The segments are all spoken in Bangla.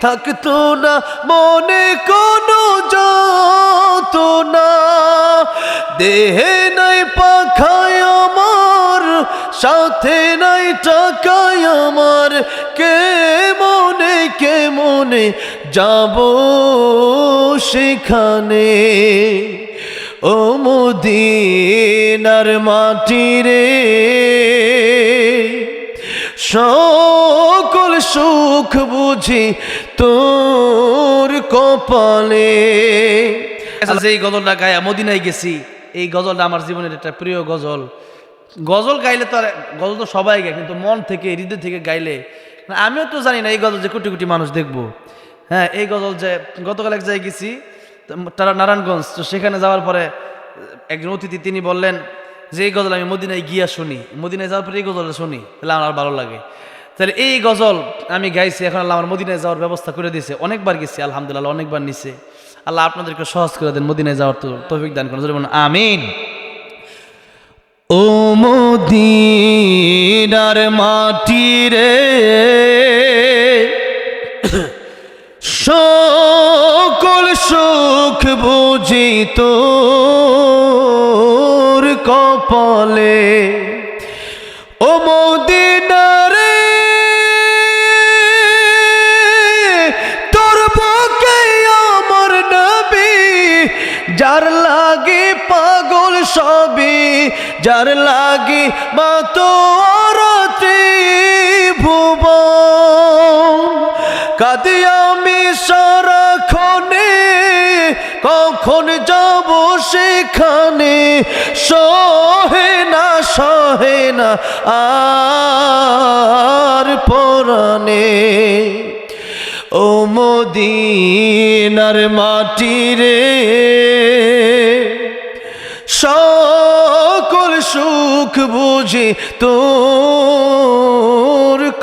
থাকতো না, মনে কোনো যত না দেহে নাই, পাখায় আমার, সাথে নাই, টাকায় আমার। কে মনে কে মনে যাব সেখানে? ও মদিনার মাটি রে সকল সুখ বুঝি তোর কপালে। আচ্ছা এই গজলটা গায়ে, মদিনায় গেছি, এই গজলটা আমার জীবনের একটা প্রিয় গজল। গজল গাইলে তো আর, গজল তো সবাই গায়, কিন্তু মন থেকে, হৃদয় থেকে গাইলে, আমিও তো জানি না এই গজল যে কোটি কোটি মানুষ দেখব। হ্যাঁ এই গজল যে গতকাল এক জায়গায় গেছি তারা নারায়ণগঞ্জ, তো সেখানে যাওয়ার পরে একজন অতিথি, তিনি বললেন যে, এই গজল আমি মদিনায় গিয়া শুনি। মদিনায় যাওয়ার পরে এই গজলটা শুনি, তাহলে আমার ভালো লাগে। তাহলে এই গজল আমি গাইছি, এখন আল্লাহ আমার মদিনায় যাওয়ার ব্যবস্থা করে দিয়েছে। অনেকবার গেছি, আলহামদুলিল্লাহ, অনেকবার নিছে। আল্লাহ আপনাদেরকে সহজ করে দেন, মদিনায় যাওয়ার তৌফিক দান করেন। যেমন আমিন। ও মদিনার মাটি রে, সকল সুখ বুঝি তোর কপালে। সবই যার লাগে মা তোর ভুব কাদি আমি কখন যাব সেখানে? সহে না সহে না, আর পরানে ও মদিনার মাটি রে সকল সুখ বুঝি তোর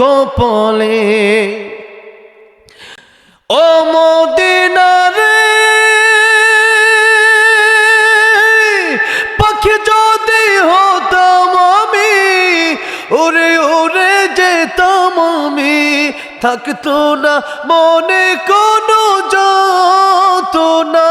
কপালে। ও মদিনারে পাখি যদি হতাম আমি ওরে ওরে যেতাম আমি, থাকতো না মনে কোনো যত না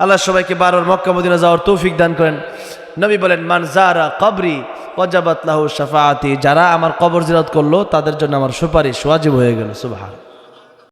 আল্লাহ সবাইকে বারোর মক্কা, মদিনা যাওয়ার তৌফিক দান করেন। নবী বলেন, মান জারা কবরি ওয়াজাবাত লাহু যারা আমার কবর জিরাত করল, তাদের জন্য আমার সুপারিশ ওয়াজিব হয়ে গেল সুবহান